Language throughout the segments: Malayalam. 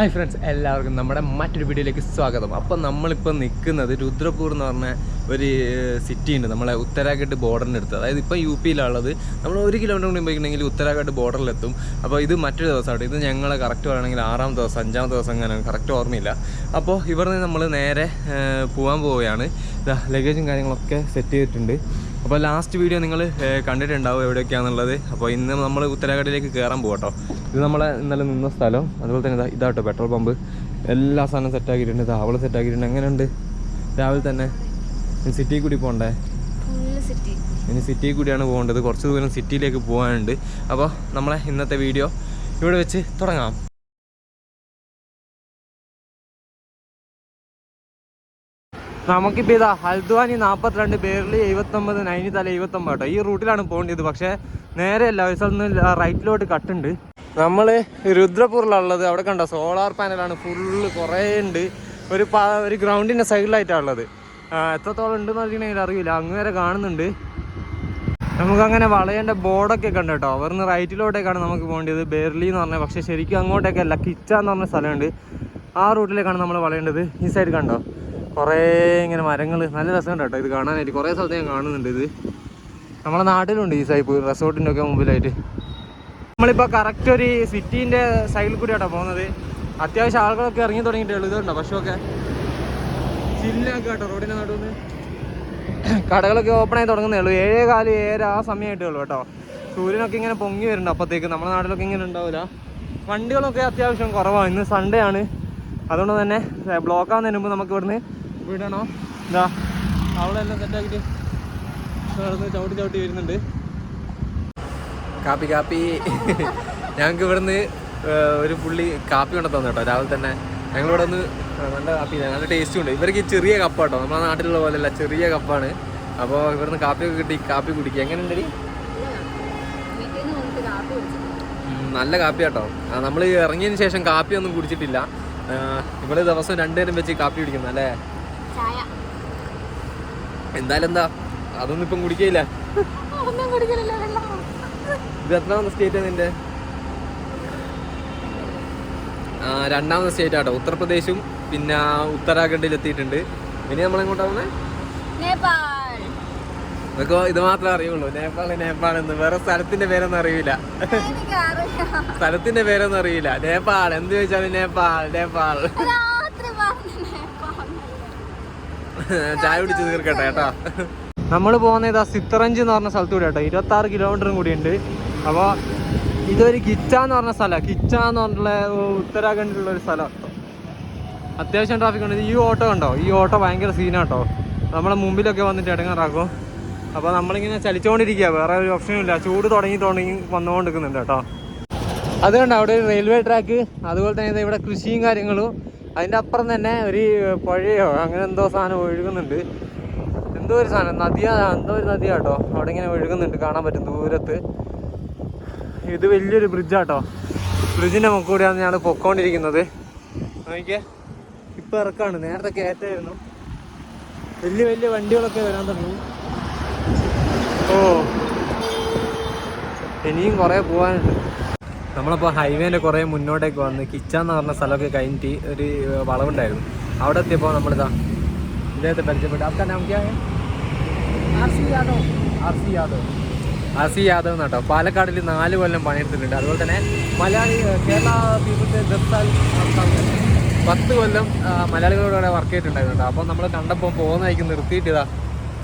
ഹായ് ഫ്രണ്ട്സ് എല്ലാവർക്കും നമ്മുടെ മറ്റൊരു വീഡിയോയിലേക്ക് സ്വാഗതം. അപ്പം നമ്മളിപ്പോൾ നിൽക്കുന്നത് രുദ്രപൂർ എന്ന് പറഞ്ഞ ഒരു സിറ്റി ഉണ്ട് നമ്മളെ ഉത്തരാഖണ്ഡ് ബോർഡറിന്റെ അടുത്ത്. അതായത് ഇപ്പോൾ യു പിയിലുള്ളത്. നമ്മൾ ഒരു കിലോമീറ്റർ കൂടി പോയിട്ടുണ്ടെങ്കിൽ ഉത്തരാഖണ്ഡ് ബോർഡറിലെത്തും അപ്പോൾ ഇത് മറ്റൊരു ദിവസമാണ് ഇത് ഞങ്ങൾ കറക്റ്റ് പറയുകയാണെങ്കിൽ ആറാം ദിവസം അഞ്ചാം ദിവസം അങ്ങനെ കറക്റ്റ് ഓർമ്മയില്ല. അപ്പോൾ ഇവിടുന്ന് നമ്മൾ നേരെ പോകാൻ പോവുകയാണ്. ലഗേജും കാര്യങ്ങളൊക്കെ സെറ്റ് ചെയ്തിട്ടുണ്ട്. അപ്പോൾ ലാസ്റ്റ് വീഡിയോ നിങ്ങൾ കണ്ടിട്ടുണ്ടാവും എവിടെയൊക്കെയാണെന്നുള്ളത് അപ്പോൾ ഇന്ന് നമ്മൾ ഉത്തരാഖണ്ഡിലേക്ക് കയറാൻ പോകട്ടോ ഇത് നമ്മളെ ഇന്നലെ നിന്ന സ്ഥലം. അതുപോലെ തന്നെ ഇതാ ഇതാട്ടോ പെട്രോൾ പമ്പ്. എല്ലാ സാധനവും സെറ്റാക്കിയിട്ടുണ്ട് ഇത് അവൾ സെറ്റാക്കിയിട്ടുണ്ട് എങ്ങനെയുണ്ട്? രാവിലെ തന്നെ സിറ്റി കൂടി പോകണ്ടേ ഇനി സിറ്റി കൂടിയാണ് പോകേണ്ടത്. കുറച്ച് ദൂരം സിറ്റിയിലേക്ക് പോകാനുണ്ട്. അപ്പോൾ നമ്മളെ ഇന്നത്തെ വീഡിയോ ഇവിടെ വെച്ച് തുടങ്ങാം. നമുക്കിപ്പോൾ ഇതാ ഹൽദ്വാനി നാൽപ്പത്തിരണ്ട് ബേർലി എഴുപത്തൊമ്പത് നൈനിതല എഴുപത്തൊമ്പത് കേട്ടോ. ഈ റൂട്ടിലാണ് പോകേണ്ടത്. പക്ഷേ നേരെയല്ല ഒരു സ്ഥലത്ത് നിന്ന് റൈറ്റിലോട്ട് കട്ടുണ്ട്. നമ്മൾ രുദ്രപൂറിലുള്ളത് അവിടെ കണ്ടോ? സോളാർ പാനലാണ് ഫുള്ള് കുറേ ഉണ്ട്. ഒരു ഒരു ഗ്രൗണ്ടിന്റെ സൈഡിലായിട്ടാണ് ഉള്ളത് എത്രത്തോളം ഉണ്ടെന്ന് പറഞ്ഞിട്ടുണ്ടെങ്കിൽ അറിയില്ല. അങ്ങ് വരെ കാണുന്നുണ്ട്. നമുക്കങ്ങനെ വളയേണ്ട ബോർഡൊക്കെ കണ്ടു കേട്ടോ. അവിടുന്ന് റൈറ്റിലോട്ടേക്കാണ് നമുക്ക് പോകേണ്ടത്. ബേർലി എന്ന് പറഞ്ഞാൽ പക്ഷേ ശരിക്കും അങ്ങോട്ടേക്കല്ല കിച്ച എന്ന് പറഞ്ഞ സ്ഥലമുണ്ട്. ആ റൂട്ടിലേക്കാണ് നമ്മൾ വളയേണ്ടത്. ഈ സൈഡ് കണ്ടോ? കുറേ ഇങ്ങനെ മരങ്ങൾ നല്ല രസമുണ്ട് കേട്ടോ ഇത് കാണാനായിട്ട്. കുറേ സ്ഥലത്ത് ഞാൻ കാണുന്നുണ്ട് ഇത്. നമ്മളെ നാട്ടിലുണ്ട് ഈ സൈപ്പ് റിസോർട്ടിന്റെ ഒക്കെ മുമ്പിലായിട്ട്. നമ്മളിപ്പോൾ കറക്റ്റ് ഒരു സിറ്റീന്റെ സൈഡിൽ കൂടി കേട്ടോ പോകുന്നത്. അത്യാവശ്യം ആളുകളൊക്കെ ഇറങ്ങി തുടങ്ങിയിട്ട് ഉള്ളൂ. ഇതുണ്ടോ ഒക്കെ ചില്ലാക്കി കേട്ടോ റോഡിന്റെ നടുവിൽ കടകളൊക്കെ ഓപ്പൺ ആയി തുടങ്ങുന്നേ ഉള്ളൂ. ഏഴേ കാൽ ഏഴര ആ സമയമായിട്ടേ ഉള്ളൂ കേട്ടോ. സൂര്യനൊക്കെ ഇങ്ങനെ പൊങ്ങി വരുന്നുണ്ട് അപ്പത്തേക്ക്. നമ്മുടെ നാട്ടിലൊക്കെ ഇങ്ങനെ ഉണ്ടാവില്ല വണ്ടികളൊക്കെ അത്യാവശ്യം കുറവാണ് ഇന്ന് സൺഡേ ആണ്. അതുകൊണ്ട് തന്നെ ബ്ലോക്ക് ആകുന്നതിന് മുമ്പ് നമുക്ക് ഇവിടുന്ന് വിടണോ? എന്താ അവിടെ എല്ലാം സെറ്റാക്കിയിട്ട് നടന്ന് ചവിട്ടി ചവിട്ടി വരുന്നുണ്ട്. കാപ്പി കാപ്പി. ഞങ്ങൾക്ക് ഇവിടുന്ന് ഒരു പുള്ളി കാപ്പി കൊണ്ട് തന്നു കേട്ടോ രാവിലെ തന്നെ. ഞങ്ങളിവിടെ ഒന്ന് നല്ല കാപ്പി നല്ല ടേസ്റ്റും ഉണ്ട്. ഇവർക്ക് ചെറിയ കപ്പാട്ടോ. നമ്മുടെ നാട്ടിലുള്ള പോലെയല്ല ചെറിയ കപ്പാണ്. അപ്പോൾ ഇവിടുന്ന് കാപ്പിയൊക്കെ കിട്ടി കാപ്പി കുടിക്കുക എങ്ങനെയുണ്ട് വീട്ടിൽ നിന്ന് വന്നിട്ട് കാപ്പി കുടിച്ചു നല്ല കാപ്പി കേട്ടോ. നമ്മൾ ഇറങ്ങിയതിന് ശേഷം കാപ്പി ഒന്നും കുടിച്ചിട്ടില്ല ഇവിടെ ദിവസം രണ്ടുപേരും വെച്ച് കാപ്പി കുടിക്കുന്നു അല്ലേ? എന്തായാലും എന്താ അതൊന്നും ഇപ്പം കുടിക്കയില്ല. ഇത് എത്രാമത്തെ സ്റ്റേറ്റ് നിന്റെ? രണ്ടാമത്തെ സ്റ്റേറ്റ് ആട്ടോ. ഉത്തർപ്രദേശും പിന്നെ ഉത്തരാഖണ്ഡിൽ എത്തിയിട്ടുണ്ട്. ഇനി നമ്മൾ എങ്ങോട്ടാ പോകുന്നത് നേപ്പാൾ. ഇതൊക്കെ ഇത് മാത്രമേ അറിയുള്ളൂ. നേപ്പാൾ നേപ്പാൾ എന്ന്. വേറെ സ്ഥലത്തിന്റെ പേരൊന്നും അറിയില്ല. സ്ഥലത്തിന്റെ പേരൊന്നും അറിയില്ല. നേപ്പാൾ. എന്ത് ചോദിച്ചാലും നേപ്പാൾ നേപ്പാൾ. ചായ കുടിച്ച് തീർക്കട്ടെ കേട്ടോ. നമ്മൾ പോകുന്ന ഇതാ സിത്തറഞ്ച് എന്ന് പറഞ്ഞ സ്ഥലത്ത് കൂടി കേട്ടോ. ഇരുപത്തി ആറ് കിലോമീറ്ററും കൂടിയുണ്ട് അപ്പോൾ ഇതൊരു കിച്ച എന്ന് പറഞ്ഞ സ്ഥലമാണ് കിച്ച എന്ന് പറഞ്ഞിട്ടുള്ള ഉത്തരാഖണ്ഡിലുള്ള ഒരു സ്ഥലം. അത്യാവശ്യം ട്രാഫിക് ഉണ്ട്. ഈ ഓട്ടോ ഉണ്ടോ ഈ ഓട്ടോ ഭയങ്കര സീനാട്ടോ നമ്മളെ മുമ്പിലൊക്കെ വന്നിട്ട് ഇടങ്ങാറാക്കും. അപ്പോൾ നമ്മളിങ്ങനെ ചലിച്ചുകൊണ്ടിരിക്കുക വേറെ ഒരു ഓപ്ഷനും ഇല്ല. ചൂട് തുടങ്ങി തുടങ്ങി വന്നുകൊണ്ടിരിക്കുന്നുണ്ട് കേട്ടോ. അതുകൊണ്ട് അവിടെ ഒരു റെയിൽവേ ട്രാക്ക് അതുപോലെ തന്നെ ഇവിടെ കൃഷിയും കാര്യങ്ങളും. അതിന്റെ അപ്പുറം തന്നെ ഒരു പുഴയോ അങ്ങനെ എന്തോ സാധനം ഒഴുകുന്നുണ്ട്. എന്തോ ഒരു സാധനം നദിയാ എന്തോ ഒരു നദിയാട്ടോ അവിടെ ഇങ്ങനെ ഒഴുകുന്നുണ്ട് കാണാൻ പറ്റും ദൂരത്ത്. ഇത് വലിയൊരു ബ്രിഡ്ജാട്ടോ ബ്രിഡ്ജിന്റെ മുകളിൽ കൂടിയാണ് ഞാൻ പൊക്കോണ്ടിരിക്കുന്നത്. നോക്കിയേ ഇപ്പം ഇറക്കാണ്. നേരത്തെ കയറ്റായിരുന്നു. വലിയ വലിയ വണ്ടികളൊക്കെ വരാൻ തുടങ്ങി. ഓ ഇനിയും കുറേ പോകാനുണ്ട് നമ്മളപ്പോൾ ഹൈവേന്റെ കുറേ മുന്നോട്ടേക്ക് വന്ന് കിച്ചൻ എന്ന് പറഞ്ഞ സ്ഥലമൊക്കെ കഴിഞ്ഞിട്ട് ഒരു വളവുണ്ടായിരുന്നു. അവിടെ എത്തിയപ്പോൾ നമ്മളിതാ ഇദ്ദേഹത്തെ പരിചയപ്പെട്ടു. അപ്പം നമുക്ക് R C Yadav. R C Yadav. Yadav എന്നാട്ടോ. പാലക്കാടിൽ നാല് കൊല്ലം പണിയെടുത്തിട്ടുണ്ട്. അതുപോലെ തന്നെ മലയാളി കേരള പീപ്പിൾസ് ദർത്താൽ പത്ത് കൊല്ലം മലയാളികളോടെ വർക്ക് ചെയ്തിട്ടുണ്ടായിരുന്നുണ്ട് അപ്പോൾ നമ്മൾ കണ്ടപ്പോൾ പോകുന്നതായിരിക്കും വഴിക്ക് നിർത്തിയിട്ട് ഇതാ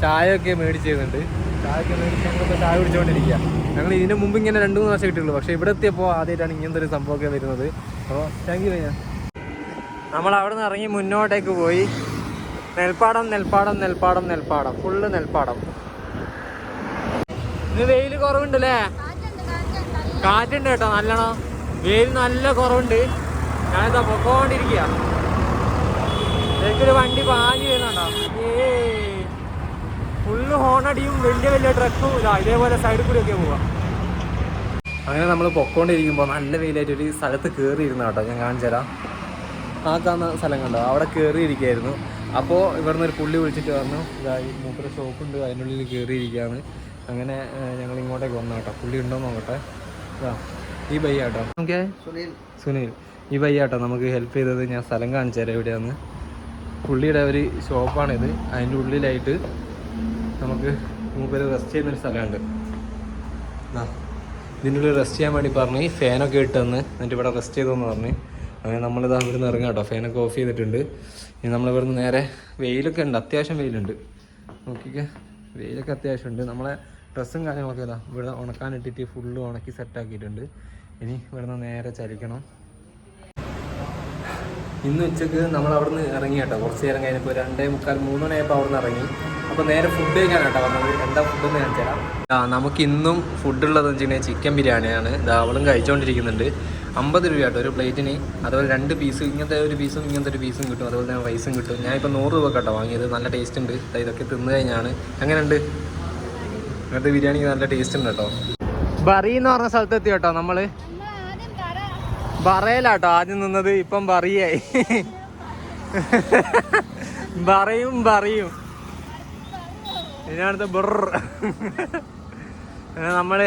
ചായയൊക്കെ മേടിച്ച് ചെയ്യുന്നുണ്ട് ചായ കുടിച്ചുകൊണ്ടിരിക്കുക. ഞങ്ങൾ ഇതിന് മുമ്പ് ഇങ്ങനെ രണ്ട് മൂന്ന് പ്രാവശ്യം കിട്ടിയുള്ളൂ പക്ഷെ ഇവിടെ എത്തിയപ്പോൾ ആദ്യമായിട്ടാണ് ഇങ്ങനത്തെ ഒരു സംഭവമൊക്കെ വരുന്നത്. അപ്പോൾ താങ്ക് യു നമ്മൾ അവിടെ നിന്ന് ഇറങ്ങി മുന്നോട്ടേക്ക് പോയി. നെൽപ്പാടം നെൽപ്പാടം നെൽപ്പാടം നെൽപ്പാടം. ഫുള്ള് നെൽപ്പാടം. ഇന്ന് വെയിൽ കുറവുണ്ട് അല്ലേ കാറ്റുണ്ട് കേട്ടോ നല്ലോണം. വെയിൽ നല്ല കുറവുണ്ട്. ഞാനിതാ പൊക്കോണ്ടിരിക്കുക എനിക്കൊരു വണ്ടി പാഞ്ഞു വരുന്നുണ്ടോ? ഏ ഫുള്ള് ഹോണടിയും വലിയ വലിയ ട്രക്കും ഇതാ ഇതേപോലെ സൈഡിൽ ഒക്കെ പോവാം. അങ്ങനെ നമ്മൾ പൊക്കോണ്ടിരിക്കുമ്പോൾ നല്ല വെയിലായിട്ട് ഒരു സ്ഥലത്ത് കയറിയിരുന്നു കേട്ടോ ഞാൻ കാണിച്ചു തരാം ആ കാണുന്ന സ്ഥലം കണ്ടോ? അവിടെ കയറിയിരിക്കുകയായിരുന്നു അപ്പോൾ ഇവിടുന്ന് ഒരു പുള്ളി വിളിച്ചിട്ട് പറഞ്ഞു മൂത്ര മൂപ്പര ഷോപ്പുണ്ട് അതിന്റെ ഉള്ളിൽ കയറിയിരിക്കുകയാണ് അങ്ങനെ ഞങ്ങൾ ഇങ്ങോട്ടേക്ക് വന്നു കേട്ടോ. പുള്ളി ഉണ്ടോ നോക്കട്ടെ. ഇതാ ഈ ബൈ ആട്ടോ ഓക്കെ. സുനിൽ. ഈ ബൈ ആട്ടോ നമുക്ക് ഹെൽപ്പ് ചെയ്തത്. ഞാൻ സ്ഥലം കാണിച്ചു തരാം ഇവിടെയാണ് പുള്ളിയുടെ ഒരു ഷോപ്പാണിത് അതിന്റെ ഉള്ളിലായിട്ട് നമുക്ക് മൂപ്പര് റെസ്റ്റ് ചെയ്യുന്നൊരു സ്ഥലമുണ്ട്. ദാ, ഇതിന്റെ ഉള്ളിൽ റെസ്റ്റ് ചെയ്യാൻ വേണ്ടി പറഞ്ഞു ഫാനൊക്കെ ഇട്ട് തന്ന് എന്നിട്ട് ഇവിടെ റെസ്റ്റ് ചെയ്തോന്ന് പറഞ്ഞു. അങ്ങനെ നമ്മളിതാ ഇവിടെ നിന്ന് ഇറങ്ങാം കേട്ടോ. ഫാനൊക്കെ ഓഫ് ചെയ്തിട്ടുണ്ട്. ഇനി നമ്മളിവിടുന്ന് നേരെ വെയിലൊക്കെ ഉണ്ട്. അത്യാവശ്യം വെയിലുണ്ട്. നോക്കിക്കേ. വെയിലൊക്കെ അത്യാവശ്യം ഉണ്ട്. നമ്മളെ ഡ്രസ്സും കാര്യങ്ങളൊക്കെ ഇതാ ഇവിടെ ഉണക്കാനിട്ടിട്ട് ഫുള്ള് ഉണക്കി സെറ്റാക്കിയിട്ടുണ്ട് ഇനി ഇവിടുന്ന് നേരെ ചലിക്കണം. ഇന്ന് ഉച്ചയ്ക്ക് നമ്മൾ അവിടുന്ന് ഇറങ്ങി കേട്ടോ. കുറച്ച് നേരം കഴിഞ്ഞപ്പോൾ രണ്ടേ മുക്കാൽ മൂന്ന് മണിയായപ്പോൾ അവിടുന്ന് ഇറങ്ങി. അപ്പോൾ നേരെ ഫുഡ് കഴിക്കാനാട്ടോ വന്നത്. എന്താ ഫുഡ് എന്ന് തരാം. ആ നമുക്ക് ഇന്നും ഫുഡ് ഉള്ളത് വെച്ചിട്ടുണ്ടെങ്കിൽ ചിക്കൻ ബിരിയാണിയാണ് ഇത് അവളും കഴിച്ചുകൊണ്ടിരിക്കുന്നുണ്ട് അമ്പത് രൂപ കേട്ടോ ഒരു പ്ലേറ്റിന് അതുപോലെ രണ്ട് പീസ് ഇങ്ങനത്തെ ഒരു പീസും ഇങ്ങനത്തെ ഒരു പീസും കിട്ടും. അതുപോലെ തന്നെ റൈസും കിട്ടും. ഞാൻ ഇപ്പോൾ നൂറ് രൂപ കേട്ടോ വാങ്ങിയത്. നല്ല ടേസ്റ്റ് ഉണ്ട്. ഇതൊക്കെ തിന്നു കഴിഞ്ഞാണ്. എങ്ങനെയുണ്ട്? ഇങ്ങനത്തെ ബിരിയാണിക്ക് നല്ല ടേസ്റ്റ് ഉണ്ട് കേട്ടോ. ബറി എന്ന് പറഞ്ഞ സ്ഥലത്ത് എത്തി കേട്ടോ പറ ബറയിലാട്ടോ ആദ്യം നിന്നത്. ഇപ്പം ബറിയായി. ബറയും ബറിയും. ഇതിനടുത്ത് ബുർ. നമ്മൾ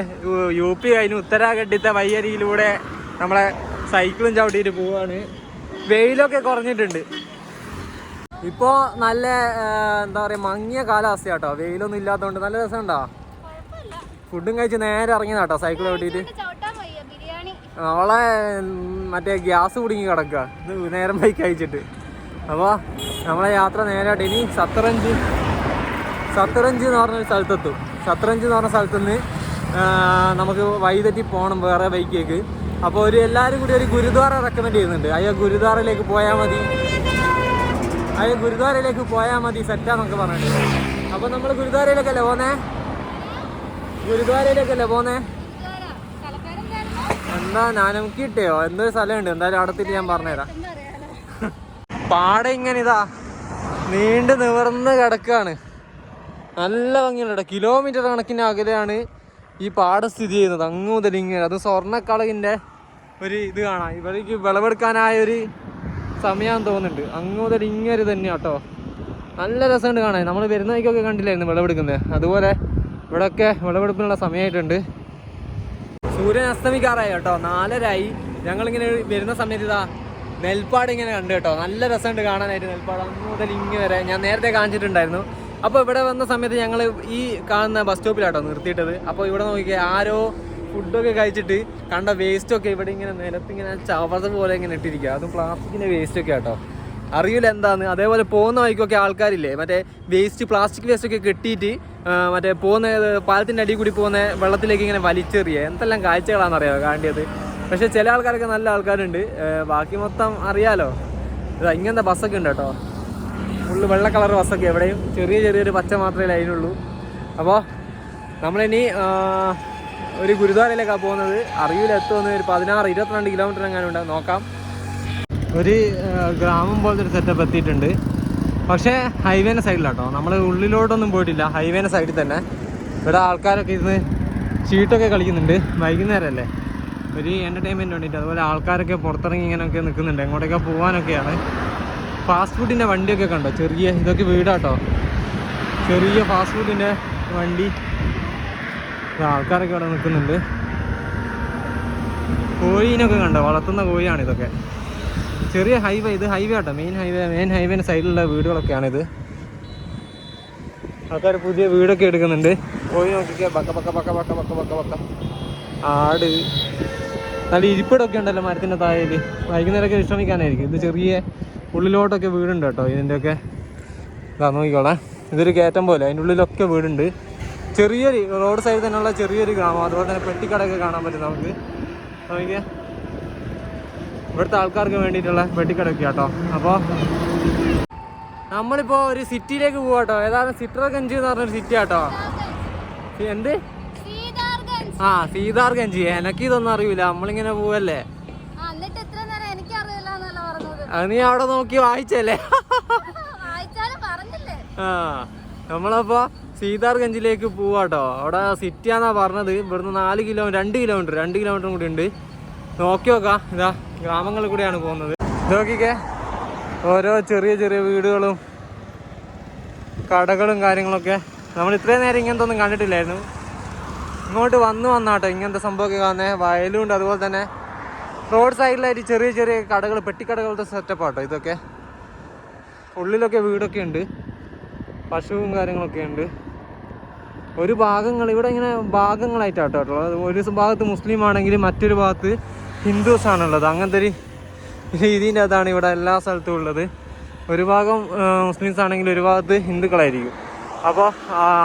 യു- പി കഴിഞ്ഞ് ഉത്തരാഖണ്ഡിത്തെ വയ്യരിയിലൂടെ നമ്മളെ സൈക്കിളും ചവിട്ടിയിട്ട് പോവാണ്. വെയിലൊക്കെ കുറഞ്ഞിട്ടുണ്ട്. ഇപ്പോ നല്ല എന്താ പറയാ മങ്ങിയ കാലാവസ്ഥ കേട്ടോ വെയിലൊന്നും ഇല്ലാത്തതുകൊണ്ട് നല്ല രസമുണ്ടോ? ഫുഡും കഴിച്ച് നേരെ ഇറങ്ങിയതാട്ടോ സൈക്കിൾ ചവിട്ടിയിട്ട്. അവളെ മറ്റേ ഗ്യാസ് കുടുങ്ങി കിടക്കുക ഇത് നേരം ബൈക്ക് അയച്ചിട്ട് അപ്പോൾ നമ്മളെ യാത്ര നേരെ ഇനി സത്തറഞ്ച് സത്തറഞ്ച് എന്ന് പറഞ്ഞൊരു സ്ഥലത്തെത്തും. സത്തറഞ്ച് എന്ന് പറഞ്ഞ സ്ഥലത്തുനിന്ന് നമുക്ക് വൈതെറ്റി പോകണം വേറെ ബൈക്കേക്ക്. അപ്പോൾ ഒരു എല്ലാവരും കൂടി ഒരു ഗുരുദ്വാര റെക്കമെൻഡ് ചെയ്യുന്നുണ്ട്. അയ്യോ ഗുരുദ്വാരയിലേക്ക് പോയാൽ മതി. അയ്യോ ഗുരുദ്വാരയിലേക്ക് പോയാൽ മതി സെറ്റാന്നൊക്കെ പറഞ്ഞിട്ട്. അപ്പോൾ നമ്മൾ ഗുരുദ്വാരയിലേക്കല്ലേ പോന്നേ? ഗുരുദ്വാരയിലേക്കല്ലേ പോന്നേ? എന്താ ഞാനും കിട്ടിയോ എന്തൊരു സ്ഥലമുണ്ട്. എന്തായാലും അടുത്തിട്ട് ഞാൻ പറഞ്ഞുതരാം. പാടെ ഇങ്ങനെ ഇതാ. നീണ്ടു നിവർന്ന് കിടക്കാണ്. നല്ല ഭംഗിയുണ്ട് കിലോമീറ്റർ കണക്കിന് അകലെയാണ് ഈ പാട സ്ഥിതി ചെയ്യുന്നത്. അങ്ങ് മുതൽ ഇങ്ങനെ. അത് സ്വർണക്കളകിന്റെ ഒരു ഇത് കാണാം. ഇവർക്ക് വിളവെടുക്കാനായ ഒരു സമയം തോന്നുന്നുണ്ട്. അങ്ങ് മുതൽ ഇങ്ങനെ കേട്ടോ. നല്ല രസമുണ്ട് കാണാൻ. നമ്മൾ വരുന്ന കണ്ടില്ലായിരുന്നു വിളവെടുക്കുന്നത്. അതുപോലെ ഇവിടെയൊക്കെ വിളവെടുപ്പിനുള്ള സമയമായിട്ടുണ്ട്. സൂര്യൻ അസ്തമിക്കാറായി കേട്ടോ. നാലരായി. ഞങ്ങളിങ്ങനെ വരുന്ന സമയത്ത് ഇതാ നെൽപ്പാട് ഇങ്ങനെ കണ്ടു കേട്ടോ. നല്ല രസമുണ്ട് കാണാനായിട്ട് നെൽപ്പാട്. അങ്ങ് മുതൽ ഇങ്ങനെ വരെ. ഞാൻ നേരത്തെ കാണിച്ചിട്ടുണ്ടായിരുന്നു. അപ്പോൾ ഇവിടെ വന്ന സമയത്ത് ഞങ്ങൾ ഈ കാണുന്ന ബസ് സ്റ്റോപ്പിലാട്ടോ നിർത്തിയിട്ടത്. അപ്പോൾ ഇവിടെ നോക്കിയാൽ ആരോ ഫുഡൊക്കെ കഴിച്ചിട്ട് കണ്ട വേസ്റ്റൊക്കെ ഇവിടെ ഇങ്ങനെ നിലത്ത് ഇങ്ങനെ ചവറ പോലെ ഇങ്ങനെ ഇട്ടിരിക്കുക അതും പ്ലാസ്റ്റിക്കിന്റെ വേസ്റ്റൊക്കെ ആട്ടോ. അറിയില്ല എന്താന്ന്. അതേപോലെ പോകുന്ന വഴിക്കൊക്കെ ആൾക്കാരില്ലേ മറ്റേ വേസ്റ്റ് പ്ലാസ്റ്റിക് വേസ്റ്റ് ഒക്കെ കെട്ടിയിട്ട് മറ്റേ പോകുന്ന പാലത്തിന്റെ അടി കൂടി പോകുന്ന വെള്ളത്തിലേക്ക് ഇങ്ങനെ വലിച്ചെറിയുക. എന്തെല്ലാം കാഴ്ചകളാണെന്നറിയാമോ കാണ്ടിയത് പക്ഷേ ചില ആൾക്കാരൊക്കെ നല്ല ആൾക്കാരുണ്ട്. ബാക്കി മൊത്തം അറിയാലോ. ഇതാ ഇങ്ങനത്തെ ബസ്സൊക്കെ ഉണ്ട് കേട്ടോ. ഫുള്ള് വെള്ള കളർ ബസ്സൊക്കെ എവിടെയും ചെറിയ ചെറിയൊരു പച്ച മാത്രമേ അതിനുള്ളൂ അപ്പോൾ നമ്മളിനി ഒരു ഗുരുദ്വാരയിലേക്കാണ് പോകുന്നത്. അറിവിൽ എത്തുമെന്ന് ഒരു പതിനാറ് ഇരുപത്തിരണ്ട് കിലോമീറ്റർ എങ്ങാനും ഉണ്ട് നോക്കാം. ഒരു ഗ്രാമം പോലത്തെ ഒരു സെറ്റപ്പ് എത്തിയിട്ടുണ്ട്. പക്ഷേ ഹൈവേന്റെ സൈഡിലാട്ടോ നമ്മൾ ഉള്ളിലോട്ടൊന്നും പോയിട്ടില്ല. ഹൈവേന്റെ സൈഡിൽ തന്നെ. ഇവിടെ ആൾക്കാരൊക്കെ ഇരുന്ന് ചീട്ടൊക്കെ കളിക്കുന്നുണ്ട്. വൈകുന്നേരമല്ലേ ഒരു എന്റർടൈൻമെന്റ് വേണ്ടിയിട്ട് അതുപോലെ ആൾക്കാരൊക്കെ പുറത്തിറങ്ങി ഇങ്ങനെയൊക്കെ നിൽക്കുന്നുണ്ട്. എങ്ങോട്ടൊക്കെ പോകാനൊക്കെയാണ് ഫാസ്റ്റ് ഫുഡിന്റെ വണ്ടിയൊക്കെ കണ്ടോ? ചെറിയ ഇതൊക്കെ വീടാട്ടോ. ചെറിയ ഫാസ്റ്റ് ഫുഡിന്റെ വണ്ടി. ആൾക്കാരൊക്കെ ഇവിടെ നിൽക്കുന്നുണ്ട്. കോഴീനൊക്കെ കണ്ടോ? വളർത്തുന്ന കോഴിയാണ് ഇതൊക്കെ. ചെറിയ ഹൈവേ ഇത് ഹൈവേ ആട്ടോ. മെയിൻ ഹൈവേ മെയിൻ ഹൈവേന്റെ സൈഡിലുള്ള വീടുകളൊക്കെയാണിത്. ആൾക്കാർ പുതിയ വീടൊക്കെ എടുക്കുന്നുണ്ട്. കോഴി നോക്കിക്കേ. പക്ക പക്ക പക്ക പക്ക പക്ക പക്ക ബക്ക ആട്. നല്ല ഇരിപ്പിടമൊക്കെ ഉണ്ടല്ലോ മരത്തിന്റെ താഴേൽ. വൈകുന്നേരമൊക്കെ വിശ്രമിക്കാനായിരിക്കും. ഇത് ചെറിയ ഉള്ളിലോട്ടൊക്കെ വീടുണ്ട് കേട്ടോ. ഇതിന്റെയൊക്കെ ഇതാ നോക്കിക്കോളെ. ഇതൊരു കയറ്റം പോലെ. അതിന്റെ ഉള്ളിലൊക്കെ വീടുണ്ട്. ചെറിയൊരു റോഡ് സൈഡിൽ തന്നെയുള്ള ചെറിയൊരു ഗ്രാമം. അതുപോലെ തന്നെ പെട്ടിക്കടയൊക്കെ കാണാൻ പറ്റും നമുക്ക്. നോക്കിയാൽ ഇവിടുത്തെ ആൾക്കാർക്ക് വേണ്ടിയിട്ടുള്ള പെട്ടിക്കടയൊക്കെ കേട്ടോ അപ്പോൾ നമ്മളിപ്പോൾ ഒരു സിറ്റിയിലേക്ക് പോവാട്ടോ ഏതാണ്? സിട്രഗഞ്ച് എന്ന് പറഞ്ഞൊരു സിറ്റി ആട്ടോ എന്ത്? ആ സീതാർഗഞ്ച്. എനിക്ക് ഇതൊന്നും അറിയില്ല നമ്മളിങ്ങനെ പോവല്ലേ ആ എന്നിട്ട് ഇത്ര നേരം എനിക്ക് അറിയില്ല എന്നല്ല പറഞ്ഞത് അത് നീ അവിടെ നോക്കി വായിച്ചല്ലേ? ആ നമ്മളപ്പോ സീതാർഗഞ്ചിലേക്ക് പോവാട്ടോ. അവിടെ സിറ്റി സിറ്റിയാന്നാ പറഞ്ഞത്. ഇവിടുന്ന് നാല് കിലോ രണ്ട് കിലോമീറ്റർ രണ്ട് കിലോമീറ്റർ കൂടി ഉണ്ട്. നോക്കി നോക്കാം. ഇതാ ഗ്രാമങ്ങളിൽ കൂടെയാണ് പോകുന്നത്. നോക്കിക്കേ ഓരോ ചെറിയ ചെറിയ വീടുകളും കടകളും കാര്യങ്ങളൊക്കെ. നമ്മൾ ഇത്രയും നേരം ഇങ്ങനത്തെ ഒന്നും കണ്ടിട്ടില്ലായിരുന്നു. ഇങ്ങോട്ട് വന്നു വന്നാട്ടോ ഇങ്ങനത്തെ സംഭവമൊക്കെ കാണുന്നത് വയലുണ്ട് അതുപോലെ തന്നെ. റോഡ് സൈഡിലായിട്ട് ചെറിയ ചെറിയ കടകൾ പെട്ടിക്കടകളുടെ സെറ്റപ്പ് ആട്ടോ ഇതൊക്കെ. ഉള്ളിലൊക്കെ വീടൊക്കെ ഉണ്ട്. പശുവും കാര്യങ്ങളൊക്കെ ഉണ്ട്. ഒരു ഭാഗങ്ങൾ ഇവിടെ ഇങ്ങനെ ഭാഗങ്ങളായിട്ടാട്ടോ ഉള്ളത്. ഒരു ഭാഗത്ത് മുസ്ലിം ആണെങ്കിൽ മറ്റൊരു ഭാഗത്ത് ഹിന്ദുസ് ആണുള്ളത്. അങ്ങനത്തെ ഒരു രീതിന്റെ അതാണ് ഇവിടെ എല്ലാ സ്ഥലത്തും ഉള്ളത്. ഒരു ഭാഗം മുസ്ലിംസ് ആണെങ്കിൽ ഒരു ഭാഗത്ത് ഹിന്ദുക്കളായിരിക്കും. അപ്പോൾ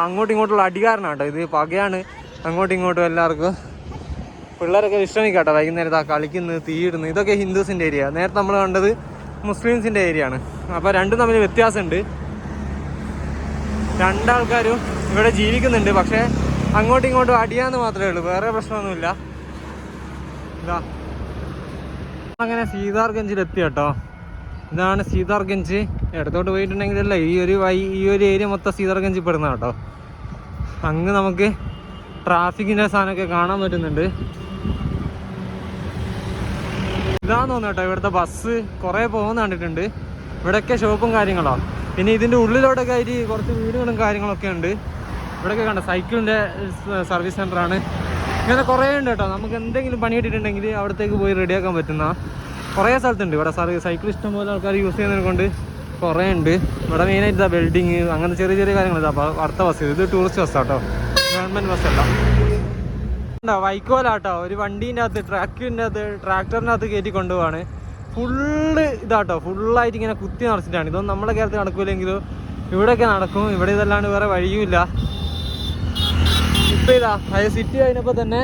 അങ്ങോട്ടും ഇങ്ങോട്ടുള്ള അടികാരനാട്ടോ ഇത്. പകയാണ് അങ്ങോട്ടും ഇങ്ങോട്ടും എല്ലാവർക്കും പിള്ളേരൊക്കെ വിശ്രമിക്കാട്ടോ. വൈകുന്നേരത്ത് ആ കളിക്കുന്നത് തീയിടുന്നു. ഇതൊക്കെ ഹിന്ദുസിന്റെ ഏരിയ നേരത്തെ നമ്മൾ കണ്ടത് മുസ്ലിംസിന്റെ ഏരിയ ആണ്. അപ്പോൾ രണ്ടും തമ്മിൽ വ്യത്യാസമുണ്ട്. രണ്ടാൾക്കാരും ഇവിടെ ജീവിക്കുന്നുണ്ട്. പക്ഷേ അങ്ങോട്ടും ഇങ്ങോട്ടും അടിയാന്ന് മാത്രമേ ഉള്ളൂ. വേറെ പ്രശ്നമൊന്നുമില്ല. അങ്ങനെ സീതാർഗഞ്ചിൽ എത്തി കേട്ടോ ഇതാണ് സീതാർഗഞ്ച് ഇടത്തോട്ട് പോയിട്ടുണ്ടെങ്കിലല്ല ഈ ഒരു വൈ ഈ ഒരു ഏരിയ മൊത്തം സീതാർഗഞ്ചിൽ പെടുന്ന കേട്ടോ അങ്ങ് നമുക്ക് ട്രാഫിക്കിന്റെ സാധനമൊക്കെ കാണാൻ പറ്റുന്നുണ്ട്. ഇതാന്ന് തോന്നട്ടോ ഇവിടുത്തെ ബസ് കുറേ പോകുന്ന കണ്ടിട്ടുണ്ട്. ഇവിടെയൊക്കെ ഷോപ്പും കാര്യങ്ങളോ? പിന്നെ ഇതിന്റെ ഉള്ളിലോട്ടൊക്കെ ആയിട്ട് കുറച്ച് വീടുകളും കാര്യങ്ങളൊക്കെ ഉണ്ട്. ഇവിടെയൊക്കെ കണ്ട? സൈക്കിളിന്റെ സർവീസ് സെന്ററാണ് ഇങ്ങനെ കുറേ ഉണ്ട് കേട്ടോ. നമുക്ക് എന്തെങ്കിലും പണി കിട്ടിയിട്ടുണ്ടെങ്കിൽ അവിടത്തേക്ക് പോയി റെഡിയാക്കാൻ പറ്റുന്ന കുറേ സ്ഥലത്തുണ്ട്. ഇവിടെ സർവീസ് സൈക്കിൾ ഇഷ്ടംപോലെ ആൾക്കാർ യൂസ് ചെയ്യുന്നതിനെ കൊണ്ട് കുറേ ഉണ്ട്. ഇവിടെ മെയിനായിട്ട് ഇതാ ബിൽഡിങ് അങ്ങനെ ചെറിയ ചെറിയ കാര്യങ്ങൾ ഇതാ അപ്പോൾ അടുത്ത ബസ് ഇത് ടൂറിസ്റ്റ് ബസ്സാട്ടോ ഗവൺമെന്റ് ബസ്സല്ല വൈക്കോലാട്ടോ. ഒരു വണ്ടീന്റെ അകത്ത് ട്രാക്കിന്റെ അകത്ത് ട്രാക്ടറിന്റെ അകത്ത് കയറ്റി കൊണ്ടുപോവാണ്. ഫുള്ള് ഇതാട്ടോ. ഫുള്ളായിട്ട് ഇങ്ങനെ കുത്തി നിറച്ചിട്ടാണ്. ഇതൊന്നും നമ്മുടെ കേരളത്തിൽ നടക്കൂലെങ്കിലും ഇവിടെയൊക്കെ നടക്കും. ഇവിടെ ഇതല്ലാണ്ട് വേറെ വഴിയുമില്ല. ഇപ്പം ഇതാ അതായത് സിറ്റി കഴിഞ്ഞപ്പോൾ തന്നെ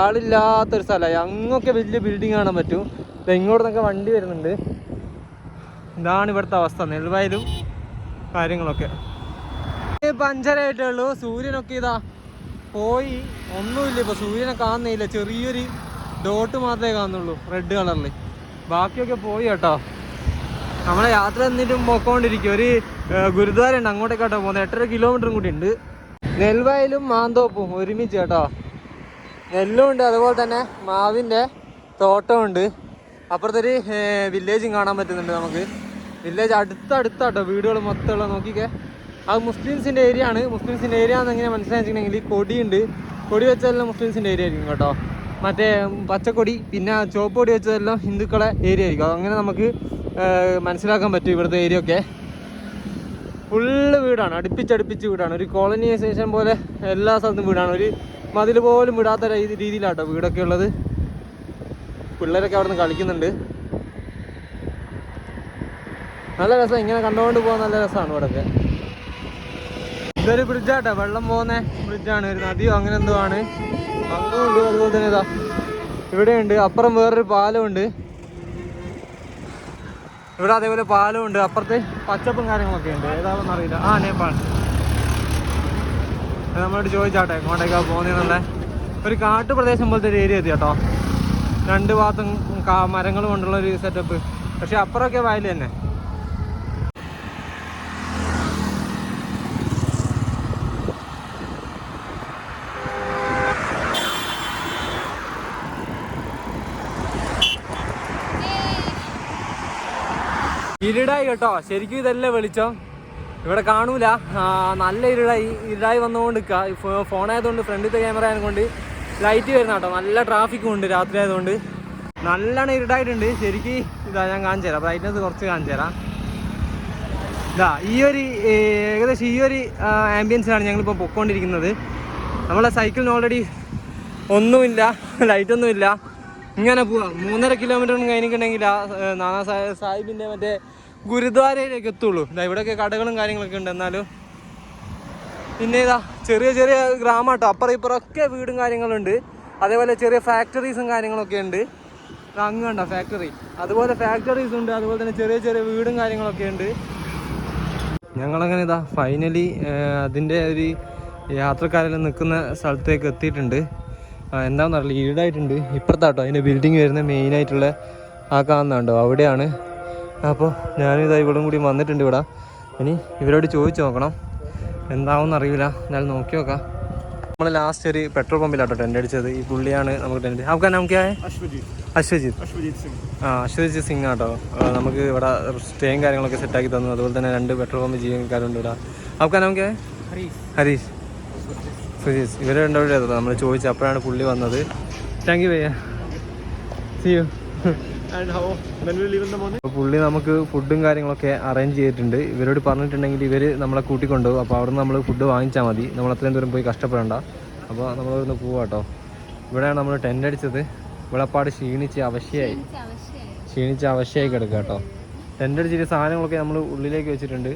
ആളില്ലാത്തൊരു സ്ഥലമായി അങ്ങൊക്കെ വലിയ ബിൽഡിംഗ് കാണാൻ പറ്റും. ഇങ്ങോട്ടൊക്കെ വണ്ടി വരുന്നുണ്ട്. ഇതാണ് ഇവിടുത്തെ അവസ്ഥ. നെൽവയലും കാര്യങ്ങളൊക്കെ. പഞ്ചരായിട്ടേ ഉള്ളൂ. സൂര്യനൊക്കെ ഇതാ പോയി. ഒന്നുമില്ല ഇപ്പൊ സൂര്യനെ കാണുന്നില്ല. ചെറിയൊരു ഡോട്ട് മാത്രമേ കാണുന്നുള്ളൂ റെഡ് കളറിൽ ബാക്കിയൊക്കെ പോയി കേട്ടോ. നമ്മളെ യാത്ര എന്നിട്ടും പോക്കോണ്ടിരിക്കും ഒരു ഏർ, ഗുരുദ്വാര ഉണ്ട് അങ്ങോട്ടേക്കാട്ടോ പോകുന്നത്. എട്ടര കിലോമീറ്ററും കൂടി ഉണ്ട്. നെൽവയലും മാന്തോപ്പും ഒരുമിച്ച് കേട്ടോ. നെല്ലും ഉണ്ട് അതുപോലെ തന്നെ മാവിന്റെ തോട്ടമുണ്ട് അപ്പുറത്തൊരു വില്ലേജും കാണാൻ പറ്റുന്നുണ്ട് നമുക്ക്. വില്ലേജ് അടുത്തടുത്താട്ടോ വീടുകൾ മൊത്തമുള്ള നോക്കിക്കേ. അത് മുസ്ലിംസിന്റെ ഏരിയ ആണ്. മുസ്ലിംസിന്റെ ഏരിയ എന്ന് എങ്ങനെ മനസ്സിലാക്കിയിട്ടുണ്ടെങ്കിൽ കൊടിയുണ്ട്. കൊടി വെച്ചതെല്ലാം മുസ്ലിംസിന്റെ ഏരിയ ആയിരിക്കും കേട്ടോ. മറ്റേ പച്ചക്കൊടി പിന്നെ ചുവപ്പ് കൊടി വെച്ചതെല്ലാം ഹിന്ദുക്കളെ ഏരിയ ആയിരിക്കും. അങ്ങനെ നമുക്ക് മനസ്സിലാക്കാൻ പറ്റും ഇവിടുത്തെ ഏരിയ ഒക്കെ. ഫുള്ള് വീടാണ്. അടുപ്പിച്ചടുപ്പിച്ച് വീടാണ്. ഒരു കോളനൈസേഷൻ പോലെ എല്ലാ സ്ഥലത്തും വീടാണ്. ഒരു മതിൽ പോലും വിടാത്ത രീതിയിലാട്ടോ വീടൊക്കെ ഉള്ളത്. പിള്ളേരൊക്കെ അവിടെ നിന്ന് കളിക്കുന്നുണ്ട്. നല്ല രസം. ഇങ്ങനെ കണ്ടുകൊണ്ട് പോകാൻ നല്ല രസമാണ് ഇവിടെയൊക്കെ ഇതൊരു ബ്രിഡ്ജാട്ടോ വെള്ളം പോകുന്ന ബ്രിഡ്ജാണ് ഒരു നദിയോ അങ്ങനെ എന്തോ ആണ്. അതുകൊണ്ട് അതുപോലെ തന്നെ ഇതാ. ഇവിടെയുണ്ട്. അപ്പുറം വേറൊരു പാലമുണ്ട് ഇവിടെ അതേപോലെ പാലമുണ്ട് അപ്പുറത്ത് പച്ചപ്പും കാര്യങ്ങളൊക്കെ ഉണ്ട്. ഏതാണെന്ന് അറിയില്ല. ആ നേപ്പാൾ. നമ്മളോട് ചോദിച്ചാട്ടെ എങ്ങോട്ടേക്കാ പോകുന്നതെന്നുള്ള. ഒരു കാട്ടുപ്രദേശം പോലത്തെ ഒരു ഏരിയ എത്തി കേട്ടോ. രണ്ട് ഭാഗത്തും മരങ്ങളും കൊണ്ടുള്ള ഒരു സെറ്റപ്പ് പക്ഷെ അപ്പുറമൊക്കെ വയൽ തന്നെ. ഇരുടായി കേട്ടോ. ശരിക്കും ഇതല്ലേ വെളിച്ചം? ഇവിടെ കാണൂല. നല്ല ഇരുടായി ഇരുടായി വന്നുകൊണ്ട് നിൽക്കുക ഫോൺ ആയതുകൊണ്ട് ഫ്രണ്ടിലത്തെ ക്യാമറ ആയതുകൊണ്ട് ലൈറ്റ് വരുന്ന കേട്ടോ. നല്ല ട്രാഫിക്കും ഉണ്ട് രാത്രി ആയതുകൊണ്ട്. നല്ലോണം ഇരുടായിട്ടുണ്ട്. ശരിക്കും ഇതാ ഞാൻ കാണിച്ചു തരാം. ബ്രൈറ്റ്നസ് കുറച്ച് കാണിച്ചു തരാം. ഇതാ ഈ ഒരു ഏകദേശം ഈ ഒരു ആംബിയൻസിലാണ് ഞങ്ങളിപ്പോൾ പൊക്കോണ്ടിരിക്കുന്നത്. നമ്മളെ സൈക്കിളിന് ഓൾറെഡി ഒന്നുമില്ല ലൈറ്റൊന്നുമില്ല ഇങ്ങനെ പോവാം. മൂന്നര കിലോമീറ്റർ കഴിഞ്ഞിട്ടുണ്ടെങ്കിൽ നാനാ സാഹിബിന്റെ മറ്റേ ഗുരുദ്വാരയിലേക്ക് എത്തുള്ളൂ ഇതാ ഇവിടെയൊക്കെ കടകളും കാര്യങ്ങളൊക്കെ ഉണ്ട് എന്നാലും. പിന്നെ ഇതാ ചെറിയ ചെറിയ ഗ്രാമാട്ടോ അപ്പുറം ഇപ്പുറമൊക്കെ വീടും കാര്യങ്ങളുണ്ട്. അതേപോലെ ചെറിയ ഫാക്ടറീസും കാര്യങ്ങളൊക്കെ ഉണ്ട്. അങ്ങ് കണ്ടോ ഫാക്ടറി അതുപോലെ ഫാക്ടറീസ് ഉണ്ട് അതുപോലെ തന്നെ ചെറിയ ചെറിയ വീടും കാര്യങ്ങളൊക്കെ ഉണ്ട്. ഞങ്ങളങ്ങനെ ഇതാ ഫൈനലി അതിന്റെ ഒരു യാത്രക്കാരെല്ലാം നിൽക്കുന്ന സ്ഥലത്തേക്ക് എത്തിയിട്ടുണ്ട്. എന്താണെന്നറിയില്ല ഈടായിട്ടുണ്ട്. ഇപ്പുറത്താട്ടോ അതിന്റെ ബിൽഡിങ് വരുന്ന മെയിനായിട്ടുള്ള ആ കാണുന്നുണ്ടോ അവിടെയാണ്. അപ്പോൾ ഞാനിതാ ഇവിടും കൂടി വന്നിട്ടുണ്ട് ഇവിടെ. ഇനി ഇവരോട് ചോദിച്ചു നോക്കണം. എന്താവും അറിയില്ല എന്നാലും നോക്കി നോക്കാം. നമ്മൾ ലാസ്റ്റ് ഒരു പെട്രോൾ പമ്പിലാട്ടോ ടെന്റ് അടിച്ചത്. ഈ പുള്ളിയാണ് നമുക്ക് ടെന്റ് നമുക്ക് നമുക്ക് അശ്വജിത്ത്. സിംഗ്. ആ അശ്വജിത്ത് സിംഗ് ആട്ടോ. നമുക്ക് ഇവിടെ സ്റ്റേയും കാര്യങ്ങളൊക്കെ സെറ്റാക്കി തന്നു. അതുപോലെ തന്നെ രണ്ട് പെട്രോൾ പമ്പ് ജീവനക്കാരുണ്ട് ഇവിടെ. നമുക്ക് നമുക്ക് ഹരീഷ്. ഹരീഷ്. സുജീഷ് ഇവരെ രണ്ടുപേരും നമ്മൾ ചോദിച്ചു അപ്പോഴാണ് പുള്ളി വന്നത്. Thank you bhaiya see you And how when we leave in the morning? അപ്പോൾ പുള്ളി നമുക്ക് ഫുഡും കാര്യങ്ങളൊക്കെ അറേഞ്ച് ചെയ്തിട്ടുണ്ട്. ഇവരോട് പറഞ്ഞിട്ടുണ്ടെങ്കിൽ ഇവർ നമ്മളെ കൂട്ടിക്കൊണ്ടുപോകും. അപ്പോൾ അവിടെ നമ്മൾ ഫുഡ് വാങ്ങിച്ചാൽ മതി. നമ്മൾ അത്രയും ദൂരം പോയി കഷ്ടപ്പെടണ്ട. അപ്പോൾ നമ്മൾ ഒന്ന് പോവാം കേട്ടോ ഇവിടെയാണ് നമ്മൾ ടെന്റ് അടിച്ചത്. വിളപ്പാട് ക്ഷീണിച്ച് അവശയായി. ക്ഷീണിച്ച് അവശയായി. കിടക്കുക കേട്ടോ ടെന്റ് അടിച്ചിട്ട് സാധനങ്ങളൊക്കെ നമ്മൾ ഉള്ളിലേക്ക് വെച്ചിട്ടുണ്ട്.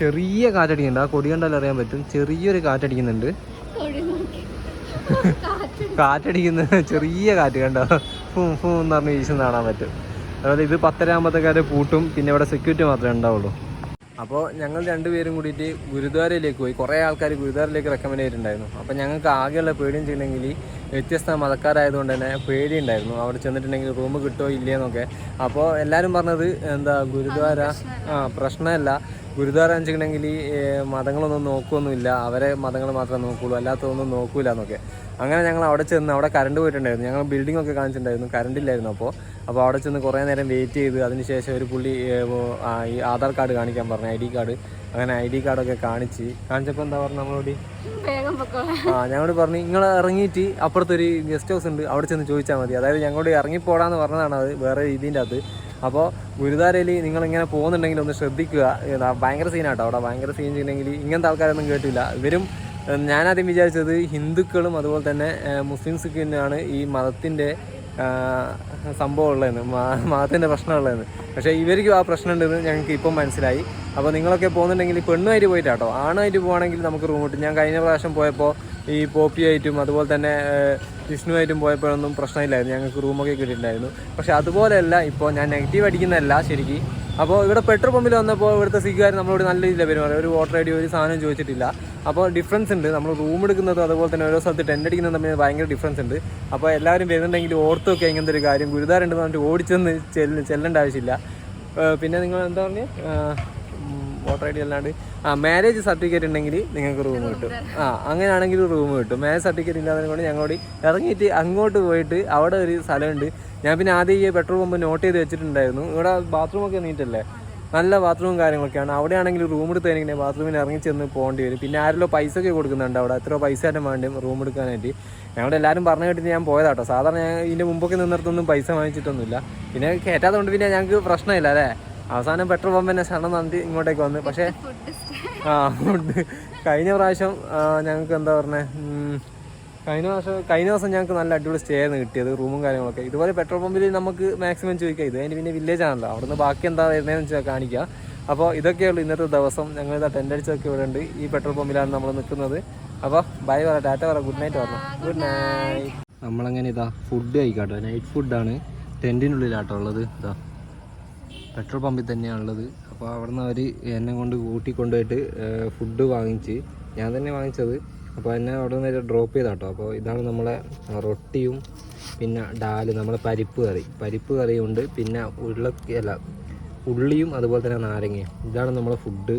ചെറിയ കാറ്റടിക്കുന്നുണ്ട്. ആ കൊടി കണ്ടാൽ അറിയാൻ പറ്റും. ചെറിയൊരു കാറ്റടിക്കുന്നുണ്ട്. കാറ്റടിക്കുന്ന ചെറിയ കാറ്റ് കണ്ടോ? ഫൂ ഫും എന്ന് പറഞ്ഞ് വീശുന്ന കാണാൻ പറ്റും. അതുപോലെ ഇത് പത്തര ആകുമ്പോഴത്തേക്കാര് പൂട്ടും പിന്നെ ഇവിടെ സെക്യൂരിറ്റി മാത്രമേ ഉണ്ടാവുള്ളൂ. അപ്പോൾ ഞങ്ങൾ രണ്ടുപേരും കൂടിയിട്ട് ഗുരുദ്വാരയിലേക്ക് പോയി. കുറേ ആൾക്കാർ ഗുരുദ്വാരയിലേക്ക് റെക്കമെൻഡ് ചെയ്തിട്ടുണ്ടായിരുന്നു. അപ്പോൾ ഞങ്ങൾക്ക് ആകെയുള്ള പേടിയും ചെയ്യണമെങ്കിൽ വ്യത്യസ്ത മതക്കാരായതുകൊണ്ട് തന്നെ പേടിയുണ്ടായിരുന്നു. അവിടെ ചെന്നിട്ടുണ്ടെങ്കിൽ റൂം കിട്ടുമോ ഇല്ലയെന്നൊക്കെ അപ്പോൾ എല്ലാവരും പറഞ്ഞത് എന്താ ഗുരുദ്വാര ആ പ്രശ്നമല്ല. ഗുരുദ്വാര വെച്ചിട്ടുണ്ടെങ്കിൽ മതങ്ങളൊന്നും നോക്കുമൊന്നുമില്ല അവരെ മതങ്ങൾ മാത്രമേ നോക്കുകയുള്ളൂ അല്ലാത്തതൊന്നും നോക്കൂല എന്നൊക്കെ. അങ്ങനെ ഞങ്ങൾ അവിടെ ചെന്ന് അവിടെ കറണ്ട് പോയിട്ടുണ്ടായിരുന്നു. ഞങ്ങൾ ബിൽഡിംഗ് ഒക്കെ കാണിച്ചിട്ടുണ്ടായിരുന്നു. കറണ്ട് ഇല്ലായിരുന്നു അപ്പോൾ അപ്പോൾ അവിടെ ചെന്ന് കുറേ നേരം വെയിറ്റ് ചെയ്ത് അതിനുശേഷം ഒരു പുള്ളി ഈ ആധാർ കാർഡ് കാണിക്കാൻ പറഞ്ഞു ഐ ഡി കാർഡ് അങ്ങനെ ഐ ഡി കാർഡൊക്കെ കാണിച്ച്. കാണിച്ചപ്പോൾ എന്താ പറഞ്ഞു നമ്മളോട്? ആ ഞങ്ങളോട് പറഞ്ഞു നിങ്ങൾ ഇറങ്ങിയിട്ട് അപ്പുറത്തൊരു ഗസ്റ്റ് ഹൗസ് ഉണ്ട്. അവിടെ ചെന്ന് ചോദിച്ചാൽ മതി. അതായത് ഞങ്ങളോട് ഇറങ്ങിപ്പോടാന്ന് പറഞ്ഞതാണ് അത് വേറെ രീതിന്റെ അത്. അപ്പോൾ ഗുരുദാരയിൽ നിങ്ങളിങ്ങനെ പോകുന്നുണ്ടെങ്കിൽ ഒന്ന് ശ്രദ്ധിക്കുക. ഭയങ്കര സീനാട്ടോ അവിടെ ഭയങ്കര സീൻ ചെയ്യണമെങ്കിൽ ഇങ്ങനത്തെ ആൾക്കാരൊന്നും കേട്ടില്ല. ഇവരും ഞാനാദ്യം വിചാരിച്ചത് ഹിന്ദുക്കളും അതുപോലെ തന്നെ മുസ്ലിംസൊക്കെ തന്നെയാണ് ഈ മതത്തിന്റെ സംഭവം ഉള്ളതെന്ന് മതത്തിന്റെ പ്രശ്നം ഉള്ളതെന്ന് പക്ഷേ ഇവർക്കും ആ പ്രശ്നം ഉണ്ടെന്ന് ഞങ്ങൾക്ക് ഇപ്പം മനസ്സിലായി. അപ്പോൾ നിങ്ങളൊക്കെ പോകുന്നുണ്ടെങ്കിൽ പെണ്ണുമായിട്ട് പോയിട്ടാട്ടോ. ആണായിട്ട് പോകുകയാണെങ്കിൽ നമുക്ക് റൂം കിട്ടും. ഞാൻ കഴിഞ്ഞ പ്രാവശ്യം പോയപ്പോൾ ഈ പോപ്പിയായിട്ടും അതുപോലെ തന്നെ വിഷ്ണുവായിട്ടും പോയപ്പോഴൊന്നും പ്രശ്നമില്ലായിരുന്നു. ഞങ്ങൾക്ക് റൂമൊക്കെ കിട്ടിയിട്ടുണ്ടായിരുന്നു. പക്ഷേ അതുപോലെയല്ല ഇപ്പോൾ ഞാൻ നെഗറ്റീവ് അടിക്കുന്നതല്ല ശരിക്കും. അപ്പോൾ ഇവിടെ പെട്രോൾ പമ്പിൽ വന്നപ്പോൾ ഇവിടുത്തെ സിഗുകാർ നമ്മളോട് നല്ല രീതിയിൽ പെരുമാറി ഒരു വോട്ടർ ഐ ഡി ഒരു സാധനം ചോദിച്ചിട്ടില്ല. അപ്പോൾ ഡിഫറൻസ് ഉണ്ട്. നമ്മൾ റൂം എടുക്കുന്നതും അതുപോലെ തന്നെ ഓരോ സ്ഥലത്ത് ടെന്റ് അടിക്കുന്നതും തമ്മിൽ ഭയങ്കര ഡിഫറൻസ് ഉണ്ട്. അപ്പോൾ എല്ലാവരും വരുന്നുണ്ടെങ്കിൽ ഓർത്തൊക്കെ ഇങ്ങനത്തെ ഒരു കാര്യം ഗുരുതാരുണ്ടെന്ന് പറഞ്ഞിട്ട് ഓടിച്ചെന്ന് ചെല്ലേണ്ട ആവശ്യമില്ല. പിന്നെ നിങ്ങൾ എന്താ പറഞ്ഞ്? വോട്ടർ ഐ ഡി അല്ലാണ്ട്. ആ മാരേജ് സർട്ടിഫിക്കറ്റ് ഉണ്ടെങ്കിൽ നിങ്ങൾക്ക് റൂം കിട്ടും. ആ അങ്ങനെയാണെങ്കിൽ റൂം കിട്ടും. മാരേജ് സർട്ടിഫിക്കറ്റ് ഇല്ലാതെ കൊണ്ട് ഞങ്ങളോട് ഇറങ്ങിയിട്ട് അങ്ങോട്ട് പോയിട്ട് അവിടെ ഒരു സ്ഥലമുണ്ട്. ഞാൻ പിന്നെ ആദ്യം ഈ പെട്രോൾ പമ്പ് നോട്ട് ചെയ്ത് വെച്ചിട്ടുണ്ടായിരുന്നു. ഇവിടെ ബാത്റൂമൊക്കെ നീറ്റല്ലേ? നല്ല ബാത്റൂമും കാര്യങ്ങളൊക്കെയാണ്. അവിടെയാണെങ്കിൽ റൂം എടുത്തതിനെ ബാത്റൂമിൽ ഇറങ്ങി ചെന്ന് പോകേണ്ടി വരും. പിന്നെ ആരെല്ലോ പൈസ ഒക്കെ കൊടുക്കുന്നുണ്ട് അവിടെ. എത്ര പൈസ തന്നെ വേണ്ടി റൂം എടുക്കാനായിട്ട്. ഞങ്ങളുടെ എല്ലാവരും പറഞ്ഞു കേട്ടിട്ട് ഞാൻ പോയതാട്ടോ. സാധാരണ ഞാൻ ഇതിന്റെ മുമ്പൊക്കെ നിന്നിടത്തൊന്നും പൈസ വാങ്ങിച്ചിട്ടൊന്നുമില്ല. പിന്നെ കയറ്റാത്തതുകൊണ്ട് പിന്നെ ഞങ്ങൾക്ക് പ്രശ്നമില്ല അല്ലേ? അവസാനം പെട്രോൾ പമ്പ് തന്നെ ശരണം നന്ദി ഇങ്ങോട്ടേക്ക് വന്ന്. പക്ഷേ ആ ഫുഡ് കഴിഞ്ഞ പ്രാവശ്യം ഞങ്ങൾക്ക് എന്താ പറഞ്ഞേ? കഴിഞ്ഞ പ്രാവശ്യം കഴിഞ്ഞ ദിവസം ഞങ്ങൾക്ക് നല്ല അടിപൊളി സ്റ്റേ ആയിരുന്നു കിട്ടിയത് റൂമും കാര്യങ്ങളൊക്കെ. ഇതുപോലെ പെട്രോൾ പമ്പിൽ നമുക്ക് മാക്സിമം ചോദിക്കാം. ഇത് അതിന് പിന്നെ വില്ലേജ് ആണല്ലോ. അവിടുന്ന് ബാക്കി എന്താ വരുന്നതെന്ന് വെച്ചാൽ കാണിക്കാം. അപ്പോൾ ഇതൊക്കെയുള്ളൂ ഇന്നത്തെ ദിവസം. ഞങ്ങൾ ഇതാ ടെന്റ് അടിച്ചൊക്കെ ഇവിടെ ഉണ്ട്. ഈ പെട്രോൾ പമ്പിലാണ് നമ്മൾ നിൽക്കുന്നത്. അപ്പോൾ ബൈ പറ ടാറ്റ പറ ഗുഡ് നൈറ്റ് പറഞ്ഞു. ഗുഡ് നൈറ്റ് നമ്മളങ്ങനെ ഇതാ ഫുഡ് കഴിക്കാട്ടോ. നൈറ്റ് ഫുഡാണ് ടെന്റിനുള്ളിലാട്ടോ ഉള്ളത്. ഇതാ. പെട്രോൾ പമ്പിൽ തന്നെയാണ് ഉള്ളത് അപ്പോൾ അവിടുന്ന് അവർ എന്നെ കൊണ്ട് കൂട്ടി കൊണ്ടുപോയിട്ട് ഫുഡ് വാങ്ങിച്ച് ഞാൻ തന്നെ വാങ്ങിച്ചത്. അപ്പോൾ എന്നെ അവിടെ നിന്ന് ഡ്രോപ്പ് ചെയ്താട്ടോ. അപ്പോൾ ഇതാണ് നമ്മളെ റൊട്ടിയും പിന്നെ ഡാൽ നമ്മളെ പരിപ്പ് കറി. പരിപ്പ് കറിയും ഉണ്ട് പിന്നെ ഉള്ള അല്ല ഉള്ളിയും അതുപോലെ തന്നെ നാരങ്ങയും. ഇതാണ് നമ്മളെ ഫുഡ്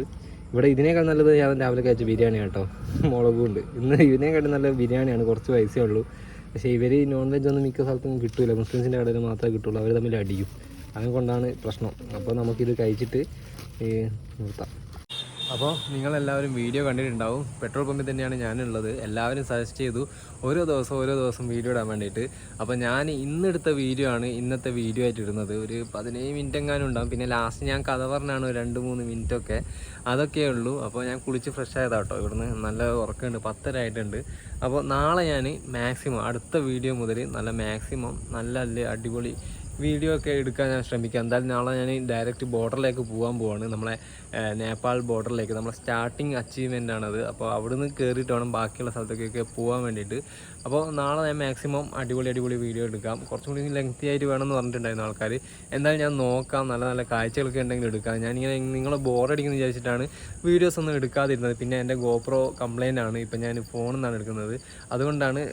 ഇവിടെ ഇതിനേക്കാൾ നല്ലത് ഞാൻ രാവിലെ കഴിച്ച ബിരിയാണി കേട്ടോ മുളകും ഉണ്ട്. ഇന്ന് ഇതിനേക്കാൾ നല്ല ബിരിയാണിയാണ്. കുറച്ച് പൈസയേ ഉള്ളൂ. പക്ഷേ ഇവർ നോൺ വെജ് ഒന്നും മിക്ക സ്ഥലത്തും കിട്ടൂല. മുസ്ലിംസിന്റെ കടയിൽ മാത്രമേ കിട്ടുള്ളൂ. അവർ തമ്മിൽ അടിയും അതുകൊണ്ടാണ് പ്രശ്നം. അപ്പോൾ നമുക്കിത് കഴിച്ചിട്ട് നിർത്താം. അപ്പോൾ നിങ്ങളെല്ലാവരും വീഡിയോ കണ്ടിട്ടുണ്ടാവും. പെട്രോൾ പമ്പിൽ തന്നെയാണ് ഞാനുള്ളത്. എല്ലാവരും സജസ്റ്റ് ചെയ്തു ഓരോ ദിവസം ഓരോ ദിവസം വീഡിയോ ഇടാൻ വേണ്ടിയിട്ട്. അപ്പോൾ ഞാൻ ഇന്നെടുത്ത വീഡിയോ ആണ് ഇന്നത്തെ വീഡിയോ ആയിട്ട് ഇടുന്നത്. ഒരു പതിനേഴ് മിനിറ്റ് എങ്ങാനും ഉണ്ടാവും. പിന്നെ ലാസ്റ്റ് ഞാൻ കഥ പറഞ്ഞാണ് രണ്ട് മൂന്ന് മിനിറ്റ് ഒക്കെ അതൊക്കെ ഉള്ളൂ. അപ്പോൾ ഞാൻ കുളിച്ച് ഫ്രഷ് ആയതാട്ടോ. ഇവിടുന്ന് നല്ല ഉറക്കമുണ്ട്. പത്തര ആയിട്ടുണ്ട് അപ്പോൾ നാളെ ഞാൻ മാക്സിമം അടുത്ത വീഡിയോ മുതൽ നല്ല മാക്സിമം നല്ല അടിപൊളി വീഡിയോ ഒക്കെ എടുക്കാൻ ഞാൻ ശ്രമിക്കാം. എന്തായാലും നാളെ ഞാൻ ഡയറക്റ്റ് ബോർഡറിലേക്ക് പോകാൻ പോവാണ്. നമ്മളെ നേപ്പാൾ ബോർഡറിലേക്ക് നമ്മളെ സ്റ്റാർട്ടിങ് അച്ചീവ്മെന്റ് ആണത്. അപ്പോൾ അവിടുന്ന് കയറിയിട്ട് വേണം ബാക്കിയുള്ള സ്ഥലത്തേക്കൊക്കെ പോകാൻ വേണ്ടിയിട്ട്. അപ്പോൾ നാളെ ഞാൻ മാക്സിമം അടിപൊളി അടിപൊളി വീഡിയോ എടുക്കാം. കുറച്ചും കൂടി ലെങ്തി ആയിട്ട് വേണമെന്ന് പറഞ്ഞിട്ടുണ്ടായിരുന്നു ആൾക്കാർ എന്തായാലും ഞാൻ നോക്കാം. നല്ല നല്ല കാഴ്ചകളൊക്കെ ഉണ്ടെങ്കിൽ എടുക്കാം. ഞാനിങ്ങനെ നിങ്ങളെ ബോറടിക്കുന്നു വിചാരിച്ചിട്ടാണ് വീഡിയോസ് ഒന്നും എടുക്കാതിരുന്നത്. പിന്നെ എന്റെ ഗോപ്രോ കംപ്ലൈന്റ് ആണ്. ഇപ്പം ഞാൻ ഫോണിൽ നിന്നാണ് എടുക്കുന്നത്. അതുകൊണ്ടാണ്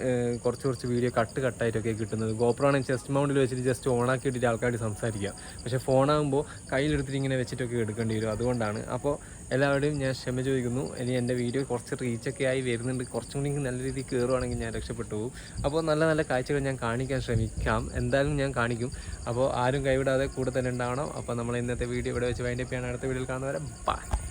കുറച്ച് കുറച്ച് വീഡിയോ കട്ട് കട്ടായിട്ടൊക്കെ കിട്ടുന്നത്. ഗോപ്രോ ആണെങ്കിൽ ചെസ്റ്റ് മൗണ്ടിൽ വെച്ചിട്ട് ജസ്റ്റ് ഓൺ ആക്കി ഇട്ടിട്ട് ആൾക്കാർ സംസാരിക്കാം. പക്ഷേ ഫോണാകുമ്പോൾ കയ്യിലെടുത്തിട്ട് ഇങ്ങനെ വെച്ചിട്ടൊക്കെ എടുക്കേണ്ടി വരും. അതുകൊണ്ടാണ്. അപ്പോൾ എല്ലാവരുടെയും ഞാൻ ക്ഷമ ചോദിക്കുന്നു. ഇനി എന്റെ വീഡിയോ കുറച്ച് റീച്ചൊക്കെ ആയി വരുന്നുണ്ട്. കുറച്ചും കൂടി നല്ല രീതിയിൽ കയറുവാണെങ്കിൽ ഞാൻ രക്ഷപ്പെട്ടു പോകും. അപ്പോൾ നല്ല നല്ല കാഴ്ചകൾ ഞാൻ കാണിക്കാൻ ശ്രമിക്കാം. എന്തായാലും ഞാൻ കാണിക്കും. അപ്പോൾ ആരും കൈവിടാതെ കൂടെ തന്നെ ഉണ്ടാവണം. അപ്പോൾ നമ്മൾ ഇന്നത്തെ വീഡിയോ ഇവിടെ വെച്ച് വൈൻഡപ്പ് ചെയ്യാൻ അടുത്ത വീഡിയോയിൽ കാണുന്നവരെ ബൈ